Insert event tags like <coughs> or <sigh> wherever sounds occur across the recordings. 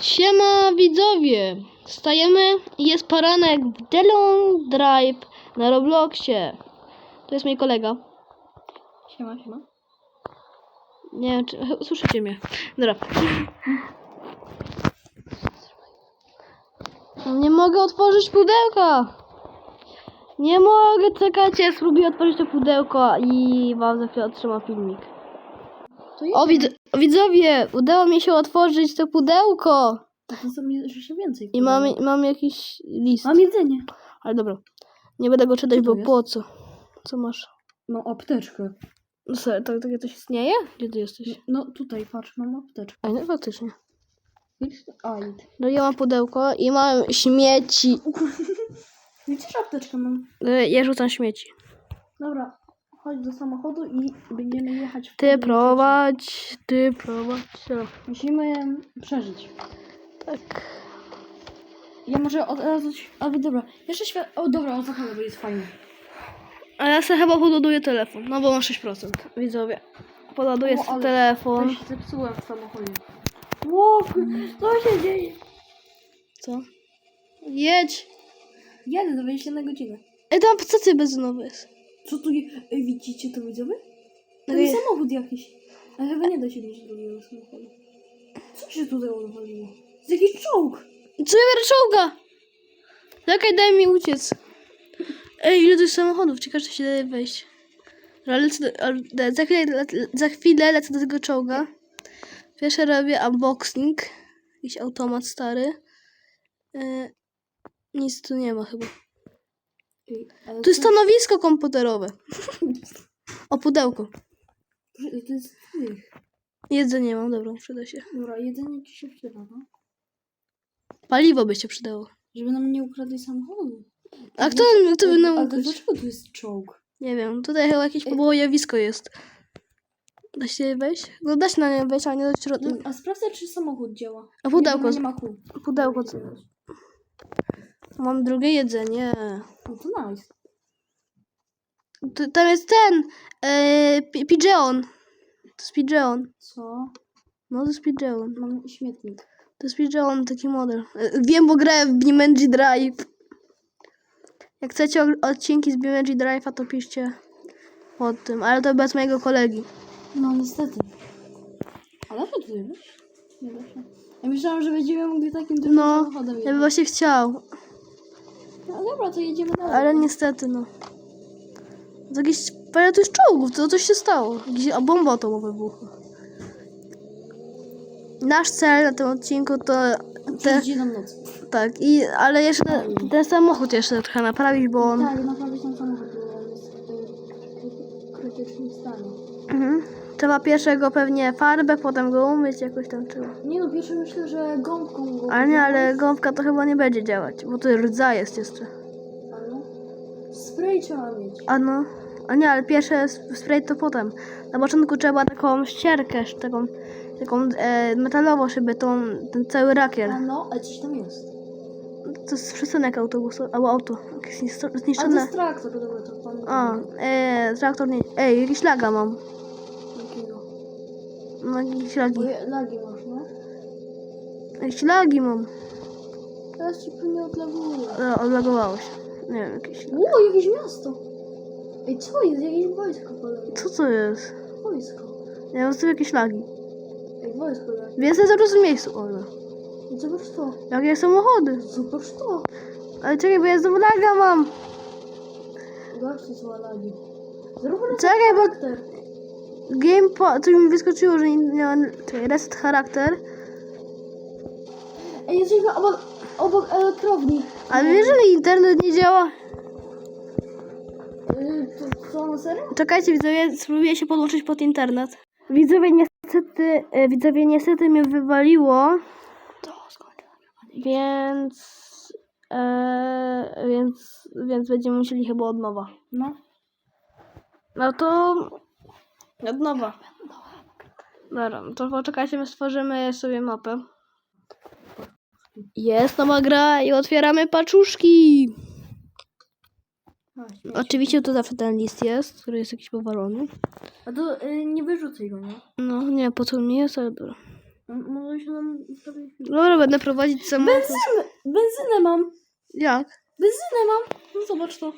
Siema widzowie! Stajemy i jest poranek w Delon Drive na Robloxie. To jest mój kolega. Siema, siema. Nie wiem, czy słyszycie mnie. Dobra. Nie mogę otworzyć pudełka! Nie mogę, czekajcie, spróbuję otworzyć to pudełko i wam za chwilę otrzymam filmik. O, widz widzowie, udało mi się otworzyć to pudełko! To są jeszcze więcej. I mam, mam jakiś list. Mam jedzenie. Ale dobra. Nie będę go czytać, bo po co? Co masz? Mam apteczkę. No serio, tak, takie coś istnieje? Gdzie ty jesteś? No tutaj, patrz, mam apteczkę. A nie, faktycznie. No ja mam pudełko i mam śmieci. <laughs> Widzisz apteczkę mam? E, Ja rzucam śmieci. Dobra, chodź do samochodu i będziemy jechać w Ty prowadź, ty prowadź. Musimy przeżyć. Tak. Ja może od razu... A dobra, jeszcze świat... O dobra, o samochodu, bo jest fajnie. A ja sobie chyba pododuję telefon, no bo mam 6%. Widzowie. Pododuję O, sobie telefon. Coś zepsułem w samochodzie. Ło, co się dzieje? Co? Jedź. Jadę za 20 na godzinę. Ej, tam stacje benzynowe jest. Co tu je... Ej, widzicie to widzowie? Ej. jest samochód jakiś. Ale chyba nie da się mieć drugiego samochodu. Co się tutaj odwaliło? Jest jakiś czołg. Co ja biorę czołga? Czekaj, daj mi uciec. Ej, ile tu jest samochodów? Ciekawe, czy się daje wejść. Ale lecę do, ale da- za, chwilę, le- za chwilę lecę do tego czołga. Pierwsze robię unboxing. Jakiś automat stary. E, nic tu nie ma chyba. Ej, ale Tu jest to- stanowisko komputerowe. O, pudełko. Ej, To jest tych. Jedzenie mam, dobra, przyda się. Dobra, jedzenie ci się przyda, no. Paliwo by się przydało. Żeby nam nie ukradli samochodu. A kto, kto by nam Ale ukradł? dlaczego tu jest czołg? Nie wiem, tutaj chyba jakieś pobojowisko jest. Da się wejść? No da się na nie wejść, ale nie do No, środka. a sprawdzę, czy samochód działa. A pudełko, Nie, nie ma kół. pudełko. co- Mam drugie jedzenie. No to nice. Tam jest ten, e, Pi- Pigeon. To jest Pigeon. Co? No to jest Pigeon. Mam śmietnik. To jest Pigeon, taki model. E, Wiem, bo grałem w BeamNG Drive. Jak chcecie odcinki z BeamNG Drive'a, to piszcie pod tym, ale to bez mojego kolegi. No niestety. A da się tutaj wejść? Nie da się. Ja myślałam, że będziemy mogli takim dużym No, samochodem ja bym właśnie chciał, No dobra, to jedziemy dalej. ale niestety, no. To jakieś parę jest czołgów, to coś się stało. Jakieś a bomba atomowa wybuchła. Nasz cel na tym odcinku to te, Te... nam noc. tak, i, ale jeszcze ten samochód jeszcze trochę naprawić, bo on... Tak, naprawić ten samochód, bo on jest w krytycznym stanie. Mhm. Trzeba pierwszego pewnie farbę, potem go umyć jakoś tam trzeba. Nie no, pierwsze myślę, że gąbką go... Ale nie, ale gąbka to chyba nie będzie działać, bo to rdza jest jeszcze. Ale spray trzeba mieć. A no, a nie, ale pierwsze spray to potem. Na początku trzeba taką ścierkę, taką, taką e, metalową, żeby tą, ten cały rakier. A no, a coś tam jest. To jest przystanek autobusu, albo auto, jakieś zniszczo- Ale to zniszczone. jest traktor, dobra, to pan... A, e, traktor nie, ej, jakiś laga mam. No, jakieś lagi. Bo je- lagi masz, no? Jakieś lagi mam. Teraz ci pewnie odlaguje. E, odlagowało się. Nie wiem, jakieś... Ło, jakieś miasto! Ej, co jest? Jakieś wojsko kolejne. Co to jest? Wojsko. Nie wiem, są jakieś lagi. Ej, wojsko jakieś. Więc jest zaraz w miejscu, o no. I zobacz to. Jakie samochody. Zobacz to. Ale czekaj, bo ja znowu laga mam. Właśnie są lagi. Zrób Czekaj, bo. Game po... coś mi wyskoczyło, że nie miałem... Czekaj, reset charakter. Ej, jesteśmy obok, obok elektrowni. Ale wiesz, że internet nie działa? Yy, co, na serio? Czekajcie, widzowie, spróbuję się podłączyć pod internet. Widzowie, niestety, e, widzowie, niestety mnie wywaliło. To skończę. Więc... E, więc, więc będziemy musieli chyba od nowa. No. No to... Od nowa. Dobra, to poczekajcie, my stworzymy sobie mapę. Jest nowa gra i otwieramy paczuszki. Śmieć. Oczywiście to zawsze ten list jest, który jest jakiś powalony. A to yy, nie wyrzucaj go, nie? No nie, po co mi jest, ale dobra. M- Może się nam. Dobra, będę prowadzić samochód. Benzynę! Benzynę mam! Jak? Benzynę mam! No zobacz to.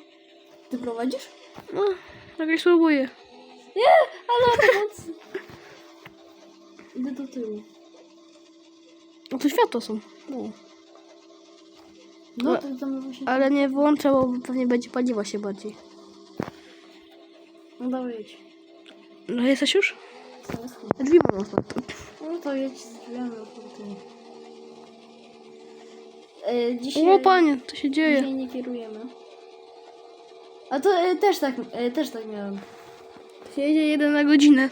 Ty prowadzisz? No, tak jak spróbuję. Ale pomoc! Idę do tyłu. No to światło są. No Ale- to tam właśnie... Ale nie włączę, bo pewnie będzie paliła się bardziej. No dawaj jedź. No jesteś już? Jest? Drzwi mam otwarte. No to jedź z drzwiami otwartymi. E, dzisiaj... O panie, co się dzieje? Dzisiaj nie kierujemy. A to e, też tak, e, też tak miałem. Jedzie jeden na godzinę.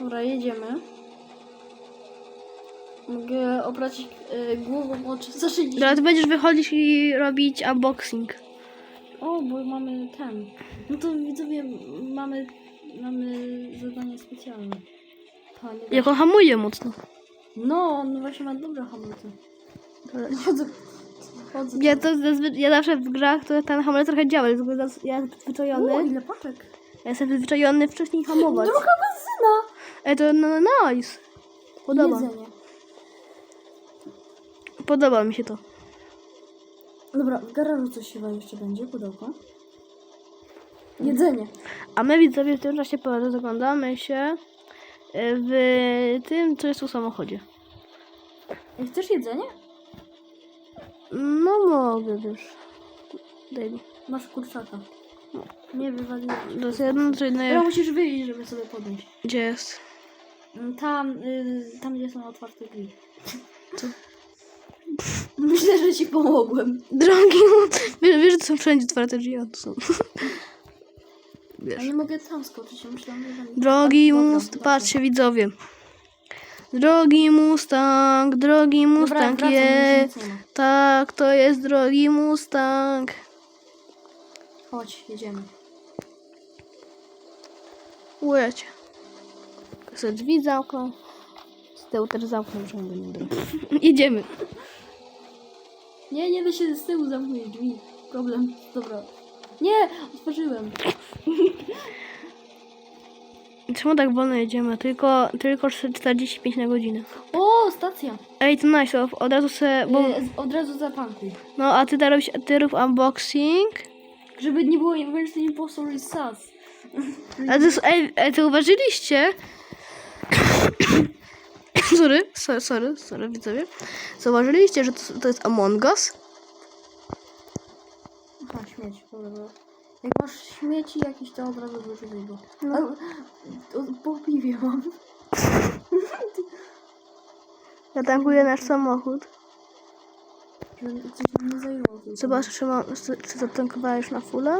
Dobra, jedziemy. Mogę obrać e, głową o 360. Teraz ty będziesz wychodzić i robić unboxing. O, bo mamy ten. No to widzowie, mamy, mamy zadanie specjalne. Ha, nie da Jak on hamuje mocno. No, on właśnie ma dobre hamulce. Chodzę, chodzę. Ja to ja zawsze w grach to ten hamulec trochę działa, dlatego zaz- ja jestem O, przyzwyczajony. ile paczek. Ja jestem przyzwyczajony wcześniej hamować. Druga benzyna! Ej, to no, no, nice. Podoba. Jedzenie. Podoba mi się to. Dobra, w garażu coś chyba jeszcze będzie, pudełko. Jedzenie. A my widzowie w tym czasie rozglądamy się e, w tym, co jest w samochodzie. Ej, Chcesz jedzenie? No mogę już. Daj mi. Masz kurczaka. Nie wywaliłem. To jest jedno, czy Teraz jedno. musisz wyjść, żeby sobie podnieść. Gdzie jest? Tam, y, tam gdzie są otwarte drzwi. Co? <laughs> Myślę, że ci pomogłem. Drogi, wiesz, wiesz, że są wszędzie otwarte drzwi, a tu są. Wiesz. nie mogę tam skoczyć, ja myślałam, że. Drogi Dobra, Mustang, dobra. patrzcie widzowie. Drogi Mustang, drogi Dobra, Mustang wracam, je. już nic nie ma. Tak, to jest drogi Mustang. Chodź, jedziemy. Ujecie. Sobie drzwi zamknął. Z tyłu też zamknął, żeby nie było. Idziemy. Nie, nie da się z tyłu zamknąć drzwi. Problem. Dobra. Nie, otworzyłem. <laughs> Czemu tak wolno jedziemy? Tylko, tylko 45 na godzinę. O, stacja. Ej, to nice, od- od razu se, bo... Z- od razu zapankuj. No, a ty da robisz, ty rób unboxing. Żeby nie było Emergency Impostor sus. A to, jest- ej, ej, to uważyliście? <coughs> sorry, sorry, sorry, sorry, widzowie. Zauważyliście, że to, to jest Among Us? Aha, śmieć. Dobra. Jak masz śmieci jakieś, to od razu wyrzucaj go. No. To po piwie mam. <laughs> Ja tankuję nasz samochód. Coś nie zajęło. tylko. Zobacz, czy, ma, czy zatankowałeś na fulla?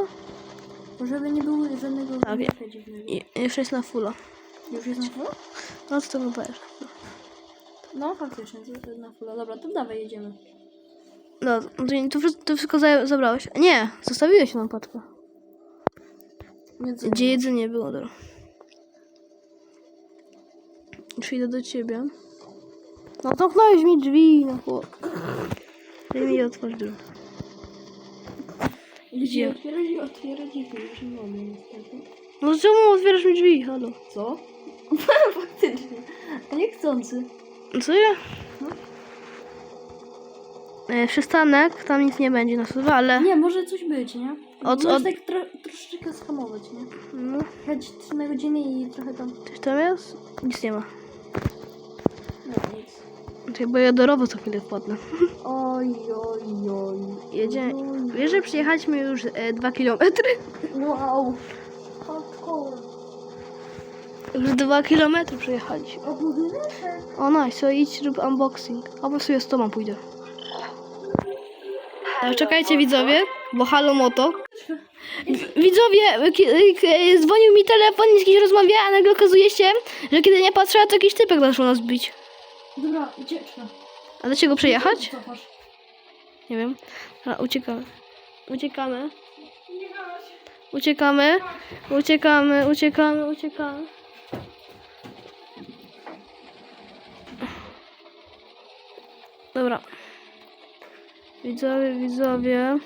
Żeby nie było żadnego Tak, wybuchu dziwnego. I jeszcze jest na fulla. Już jest na full? No, co to wypajesz? No, faktycznie, to jest na full. Dobra, to dawaj, jedziemy. No, to, to, wszystko- to wszystko za- zabrałeś. Nie, zostawiłeś nam paczkę. Jedzenie. Gdzie jedzenie było, dobra. Już idę do ciebie. No zamknąłeś mi drzwi, no chłop. Daj mi otworzyć drzwi. Gdzie? Gdzie? Otwierać i otwierać i już nie mamy niestety. No czemu otwierasz mi drzwi? Halo. Co? <laughs> Faktycznie. A niechcący. Co ja? E, przystanek, tam nic nie będzie na ale... Nie, może coś być, nie? Od- od- tak tro, troszeczkę skamować, nie? No, Jechać 3 na godzinę i trochę tam... coś tam jest? Nic nie ma. No nic. Czekaj, bo ja do rowu co chwilę wpadnę. <laughs> Oj, oj, oj. Jedzie... Oj, Wiesz, że przyjechaliśmy już e, dwa kilometry? Wow. Hardcore. <laughs> Już dwa kilometry przejechaliśmy. A budynek? O nice, to idź rób unboxing. Albo sobie z tobą pójdę. Czekajcie widzowie, bo halo moto. Widzowie, ki- k- dzwonił mi telefon, z kimś rozmawia, a nagle okazuje się, że kiedy nie patrzyła, to jakiś typek zaczął nas bić. Dobra, ucieczka. A do czego przejechać? Nie wiem. A, uciekamy. Uciekamy. Uciekamy. Uciekamy, uciekamy, uciekamy. Widzowie, widzowie.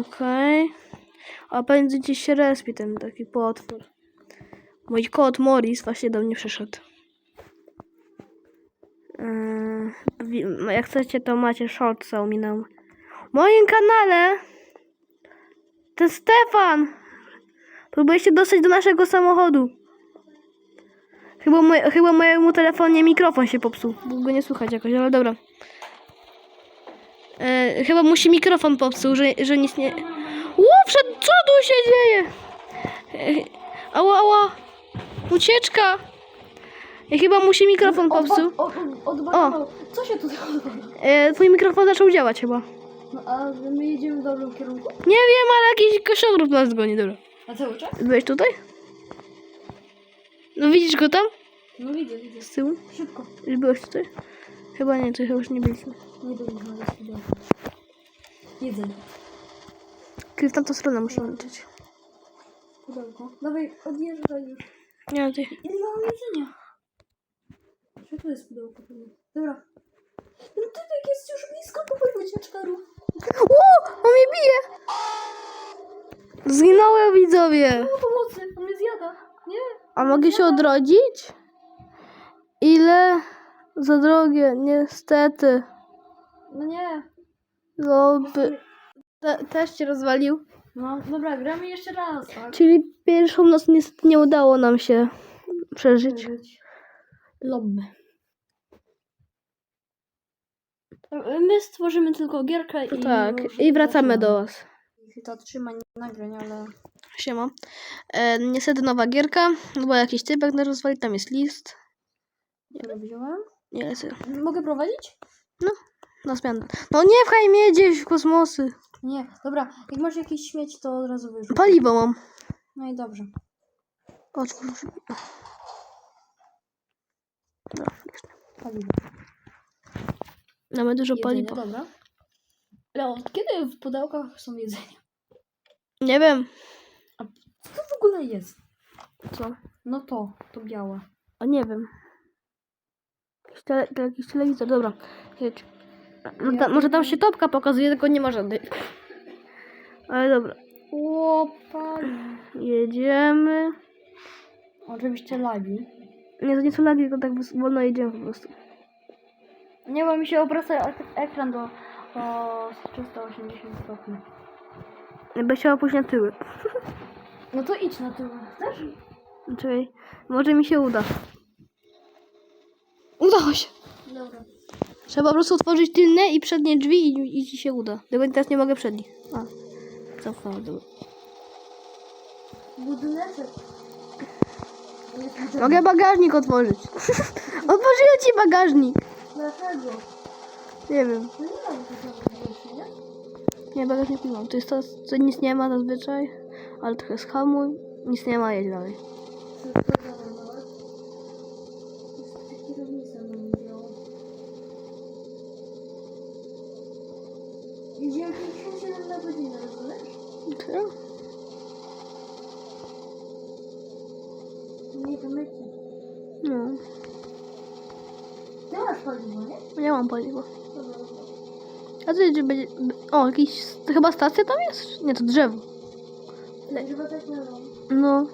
Okej. Okay. A pędzicie się respi ten taki potwór. Mój kot Morris właśnie do mnie przyszedł. Yy, jak chcecie, to macie shortsa ominął. W moim kanale to Stefan! Próbuje się dostać do naszego samochodu. Chyba, moj, chyba mojemu telefonie mikrofon się popsuł. Bo go nie słychać jakoś, ale dobra. E, chyba musi mikrofon popsuł, że, że nic nie... Łuprzed, co tu się dzieje? E, ała, ała. Ucieczka. E, chyba musi mikrofon popsuł. Odblokował. Co się tu? E, twój mikrofon zaczął działać chyba. No a my jedziemy w dobrym kierunku? Nie wiem, ale jakiś koszogrób nas goni, dobra. A cały czas? Byłeś tutaj? No widzisz go tam? No widzę, widzę. Z tyłu? Szybko. Już byłeś tutaj? Chyba nie, to chyba już nie byliśmy. Nie byliśmy na studiach. Jedzenie. Kiedy w tamtą stronę musimy lecieć. Pudełko. Dawaj, odjeżdżaj już. Nie, ty. Ile mam jedzenia? Czy to jest pudełko? Dobra. No ty jak jest już blisko, to chodź ucieczkarów. O! On mnie bije! Zginąłem, widzowie! No pomocy, on mnie zjada. Nie. A mogę się odrodzić? Ile? Za drogie, niestety. No nie. Lobby. Te, też cię rozwalił. No dobra, gramy jeszcze raz, tak? Czyli pierwszą noc niestety nie udało nam się przeżyć. Przeżyć. Lobby. My stworzymy tylko gierkę i... Tak, i wracamy do was. To trzyma nagrań, ale... Siema. E, niestety nowa gierka, bo jakiś typek nas rozwali, tam jest list. Które wziąłem? Nie lecę. Mogę prowadzić? Na zmianę. No nie pchaj mnie gdzieś w kosmosy. Nie, dobra. Jak masz jakieś śmieć, to od razu wyrzuć. Paliwo mam. No i dobrze. Otwórz. No, Paliwo. mamy dużo Jedzenie, paliwa. dobra. Ale od kiedy w pudełkach są jedzenia? Nie wiem. Co to w ogóle jest? Co? No to, to białe. A nie wiem. Jakiś, tele, to jakiś telewizor, dobra. Jedź. Może, ta, może tam się topka pokazuje, tylko nie ma żadnej. Ale dobra. Pali. Jedziemy. Oczywiście lagi. Nie, to nie są lagi, tylko tak wolno jedziemy po prostu. Nie, bo mi się obraca ek- ekran do o 380 stopni. Będę chciała pójść na tyły. No to idź na tył. Chcesz? Czekaj. Może mi się uda. Udało się. Dobra. Trzeba po prostu otworzyć tylne i przednie drzwi i, i ci się uda. Tylko teraz nie mogę przednich. A. Cofnąłem. dobra. Budyneczek. Mogę bagażnik otworzyć. <laughs> Otworzyłem ci bagażnik. Dlaczego? Nie wiem. No nie mam? Nie, bagażnik nie mam. To jest to, co nic nie ma zazwyczaj. Ale trochę schamuj. Nic nie ma, jedź dalej. Jedziemy 57 na godzinę, rozumiesz? Nie pomyśl. No. Ty masz paliwo, nie? Nie mam paliwa. A co gdzie będzie... O, jakiś... To chyba stacja tam jest? Nie, to drzewo. Tak nie mam. No.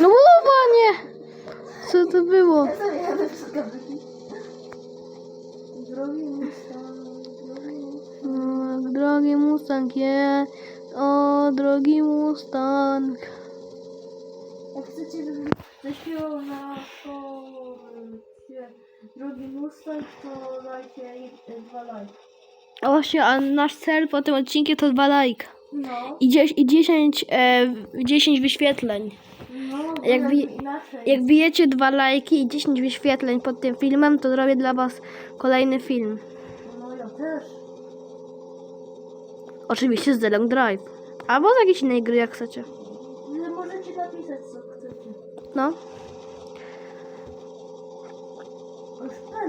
No łoba, nie! Co to było? Ja sobie jadę przez koncie drogi Mustang, to dajcie i- dwa lajki. A właśnie, a nasz cel po tym odcinku to dwa like. No, I, dzie- i 10, e, 10 wyświetleń. no, bo Jak jak wi- inaczej. Jak bijecie dwa lajki i 10 wyświetleń pod tym filmem, to zrobię dla was kolejny film. No ja też. Oczywiście z The Long Drive. Albo z jakiejś innej gry, jak chcecie. Ale możecie napisać co chcecie. No.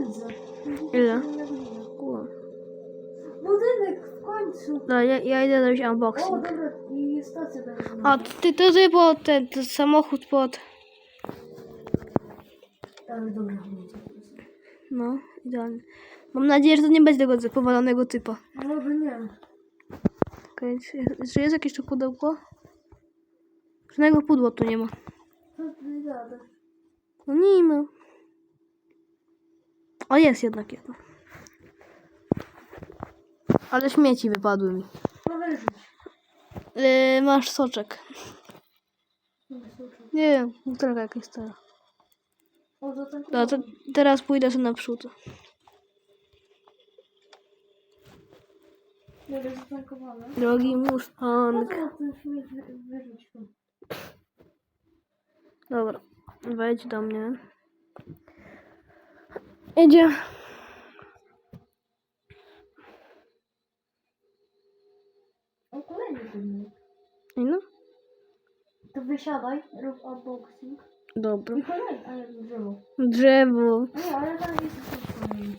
Pędzę. Ile? Ło. Budynek w końcu. Dobra, ja, ja idę zrobić O, unboxing. dobra, i stacja benzynowa. A ty to sobie pod ten, ten samochód pod. Ale dobra. No, idealnie. Mam nadzieję, że to nie będzie tego powalonego typa. Może nie. Okej, czy, czy jest jakieś tu pudełko? Żadnego pudła tu nie ma. Co ty gadasz? No nie ma. O, jest jednak jedno. Ale śmieci wypadły mi. Yy, masz soczek. Nie wiem, butelka jakaś stara. No to teraz pójdę sobie naprzód. Drogi Mustang. Dobra, wejdź do mnie. Idzie. O, kolejny filmik. I no, To wysiadaj, rób unboxing. dobra. I kolejny, a jak drzewo. Drzewo. Nie, ale tam jest kolejny.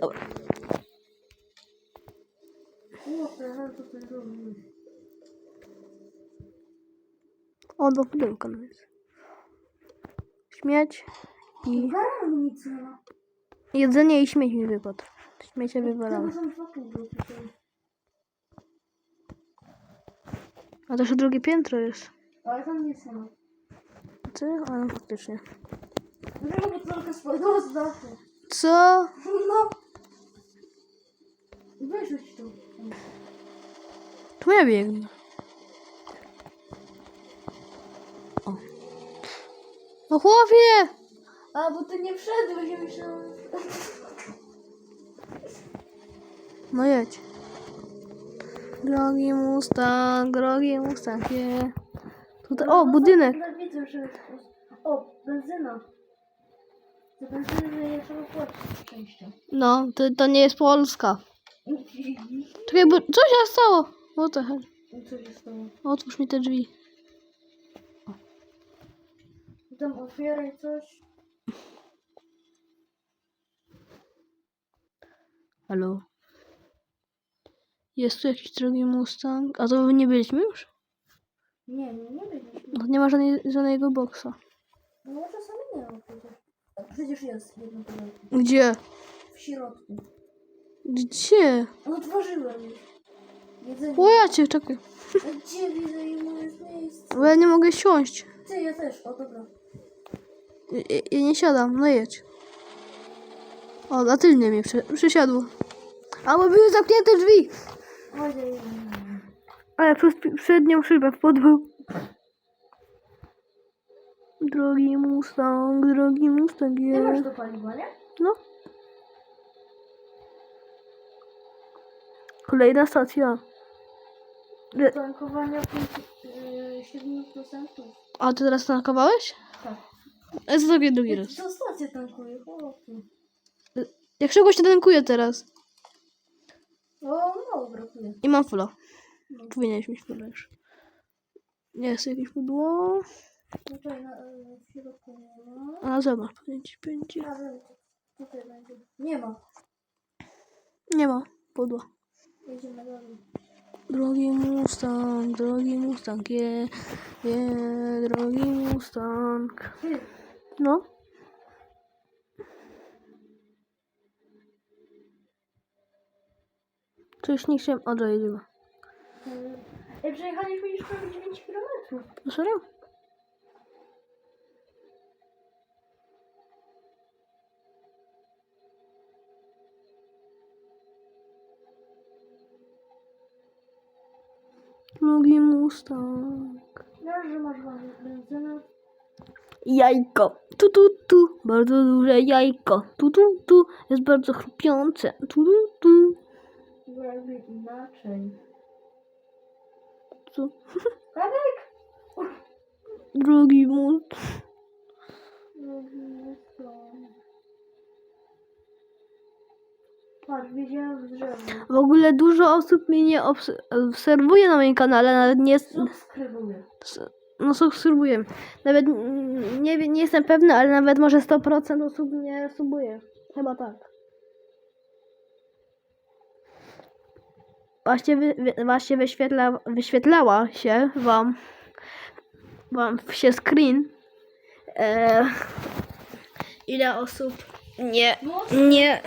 Dobra. O, to ten. O, do pudełka no jest. Śmieć i Garamy nic nie ma. jedzenie i śmieć mi wypadł. Śmiecie są tutaj. A to jeszcze drugie piętro jest. Ale tam nie ma. Ty? A no faktycznie. Dlaczego butelka spadła z dachu? Co? No. Wyrzuć tu. Tu ja biegnę. O. No chłopie! A, bo ty nie wszedłeś, ja myślałam... No jedź. Drogi Mustang, drogi Mustang, je. Tutaj, o, budynek. Ja widzę, że. O, benzyna. Za benzynę nie trzeba płacić szczęścia. No, to, to nie jest Polska. <laughs> Czekaj, bo co się stało? What the hell? Co się stało? Otwórz mi te drzwi. Tam otwieraj coś. Halo? Jest tu jakiś drogi Mustang? A to nie byliśmy już? Nie, nie, nie byliśmy. No, nie ma żadnej, żadnego boksa. No czasami nie ma przecież. Przecież jest jedno pudełko. Gdzie? W środku. Gdzie? Otworzyłem już. Jedzenie. O ja cię, czekaj. A Gdzie widzę i moje miejsce? Bo ja nie mogę siąść. Ty, ja też. O, dobra. Ja, ja- ja nie siadam, no jedź. O, na tylnie mnie prze, przesiadło. A bo były zamknięte drzwi. Ale przez przednią szybę wpadłem. Drogi Mustang, drogi Mustang Ty masz jest. to paliwa, nie? No. Kolejna stacja. Le- Tankowania 7%. A ty teraz tankowałeś? Tak. Co takie drugi raz? Co stację tankuje? Chłopie. Jak szybko się tankuje teraz? O, mało brakuje. I mam fulla. No. Powinieneś mieć fulla już. Jest jakieś pudło. Tutaj na, e, środku nie ma. A na zewnątrz powinien ci będzie. Tutaj. Nie ma. Nie ma pudła. Jedziemy dalej. Drogi Mustang, drogi Mustang, je, je, drogi Mustang. Ty, No. Coś nie chciałem. Ej, przejechaliśmy już prawie 9 km. No serio? Drogi Mustang. No, że masz ładnie benzynę. Jajko. Tu, tu, tu. Bardzo duże jajko. Tu, tu, tu. Jest bardzo chrupiące. Tu, tu, tu. Jakby inaczej. tu. Radek! Drogi Mustang. Robimy to. Patrz, wiedziałem w drzewo. W ogóle dużo osób mnie nie obs- obserwuje na moim kanale, nawet nie jest... Subskrybuję. s- No subskrybuję. Nawet nie, nie jestem pewna, ale nawet może 100% osób mnie subuje. Chyba tak. Właśnie, wy, właśnie wyświetla, wyświetlała się wam, wam się screen, e, ile osób Nie, nie.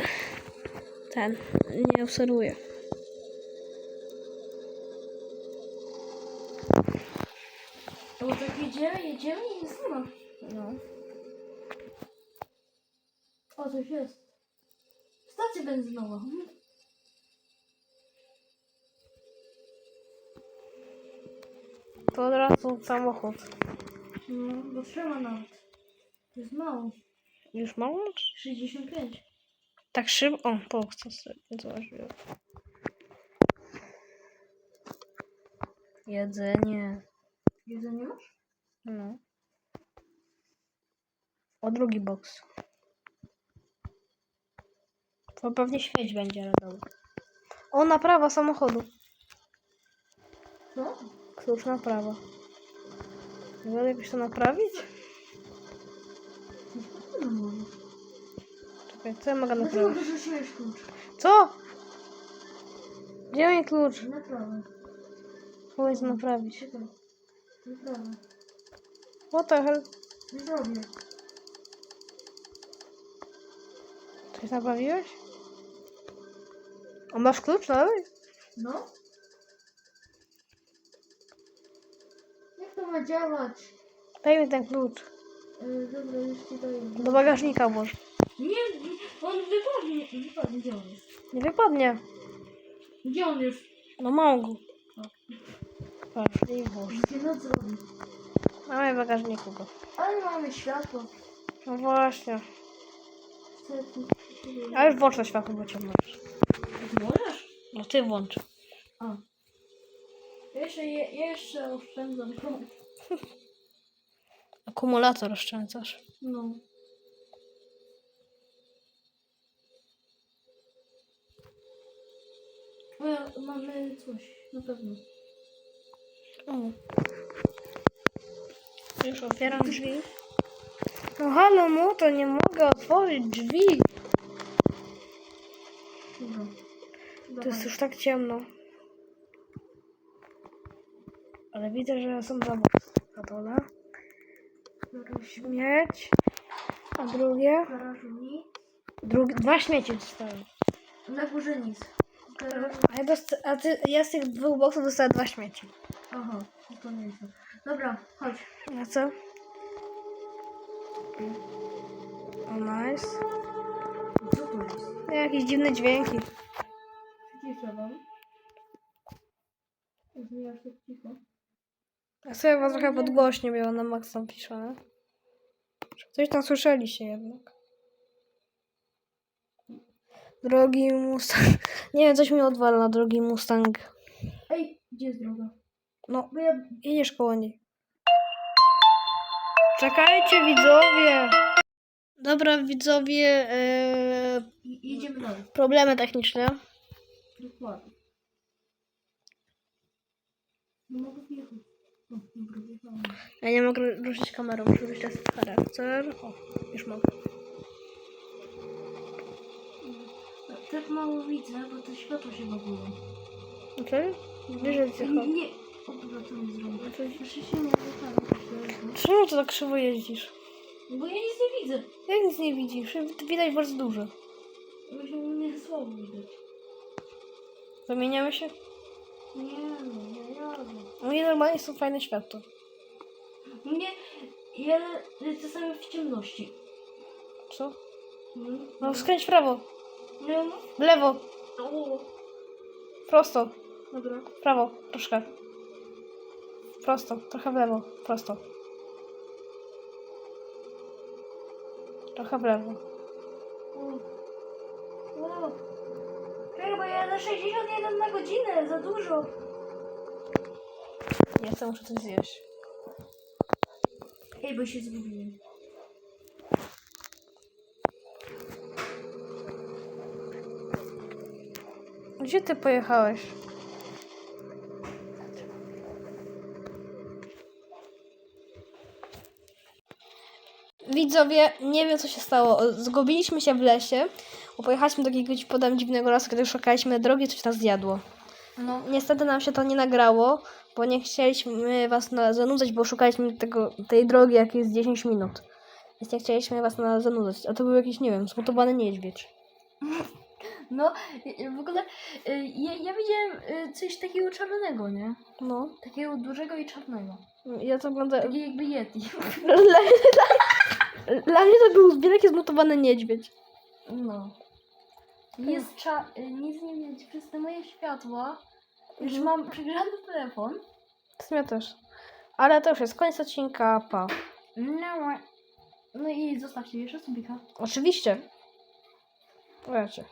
Ten, nie obserwuję. bo tak jedziemy, jedziemy i nic nie ma. No. O, coś jest. Stacja benzynowa. To od razu samochód. No, bo trzyma nawet. To jest mało. Już mało? 65. Tak szybko? O, po co sobie zobaczyłem. Jedzenie. Jedzenie masz? No. O drugi boks. To pewnie świeć będzie, dobra. O, naprawa samochodu. Co? Klucz naprawa. Mogę jakoś to naprawić? Czekaj, co ja mogę Dlaczego naprawić? wyrzuciłeś klucz? Co? Gdzie mi klucz? Naprawę. Powinien to naprawić. Czekaj. Naprawę. What the hell? Nie zrobię. Coś naprawiłeś? A masz klucz dalej? No? Działać? Daj mi ten klucz. Yy, dobra, już ci daję. Do bagażnika włóż. Nie, on wypadnie. Wypadnie, gdzie on jest? Nie wypadnie. Gdzie on jest? No mam go. Patrz, i włóż. Gdzie noc robi? Mamy w bagażniku go. Ale mamy światło. No właśnie. A już włącz to światło, bo cię możesz. Możesz? No ty włącz. A. Jeszcze, je, jeszcze oszczędzam prąd. Akumulator oszczędzasz. No. O, ja- mamy coś, na pewno. O. Już otwieram drzwi. No halo, mu to nie mogę otworzyć drzwi. Dobra. To jest już tak ciemno. Ale widzę, że są dwa boksy na dole. Śmieć. A drugie? Drugi, dwa śmieci dostałem. Na górze nic. A, ja dosta- a ty, ja z tych dwóch boksów dostałem dwa śmieci. Aha, to nie jest. Dobra, chodź. A co? O, nice. Co to jest? Jakieś dziwne dźwięki. Ciszę wam. Zmieniasz to cicho. Ja sobie was trochę podgłośnie było na maksa. Żeby Coś tam słyszeliście jednak. Drogi Mustang. <laughs> Nie wiem, coś mi odwala na drogi Mustang. Ej, gdzie jest droga? No, Bo ja... jedziesz koło niej. Czekajcie, widzowie! Dobra, widzowie, e, I- Jedziemy dalej. problemy techniczne. Dokładnie. Nie mogę wjechać. Ja nie mogę ruszyć kamerą, muszę ruszyć teraz charakter. O, już mogę. No, Tak mało widzę, bo to światło się baguje. Okej? Bliżej się Nie, nie. O, to nie zrobię. Znaczy się nie wjechałem. Czemu ty tak krzywo jeździsz? Bo ja nic nie widzę. Jak nic nie widzisz? Widać bardzo dużo. Bo się mnie słabo widać. Zamieniamy się? Nie no, nie jadę. U mnie normalnie są fajne światła. Mnie... Ja same w ciemności. Co? No, No skręć w prawo, no. w lewo, O, prosto, dobra. w prawo, troszkę. Prosto, trochę w lewo, prosto. Trochę w lewo. Czekaj, bo ja jadę 61 na godzinę, za dużo. Ja chcę muszę coś zjeść. Ej, bo się zgubiłem. Gdzie ty pojechałeś? Widzowie, nie wiem co się stało. Zgubiliśmy się w lesie, bo pojechaliśmy do jakiegoś podam dziwnego lasu, kiedy szukaliśmy drogi, coś nas zjadło. No. Niestety nam się to nie nagrało, bo nie chcieliśmy was na, zanudzać, bo szukaliśmy tego, tej drogi, jak jest 10 minut. Więc nie chcieliśmy was na zanudzać. A to był jakiś, nie wiem, zmutowany niedźwiedź. No, w ogóle y, ja, ja widziałem y, coś takiego czarnego, nie? No. Takiego dużego i czarnego. Ja to oglądałem. Takie jakby Yeti. <laughs> <laughs> Dla, mnie to był wielki zmutowany niedźwiedź. No. Jest cza... y, Nic nie widać przez te moje światła. Już Mhm. mam przegrzany telefon. To ja też. Ale to już jest koniec odcinka. Pa. No, no i zostawcie jeszcze subika. Oczywiście. Wiecie.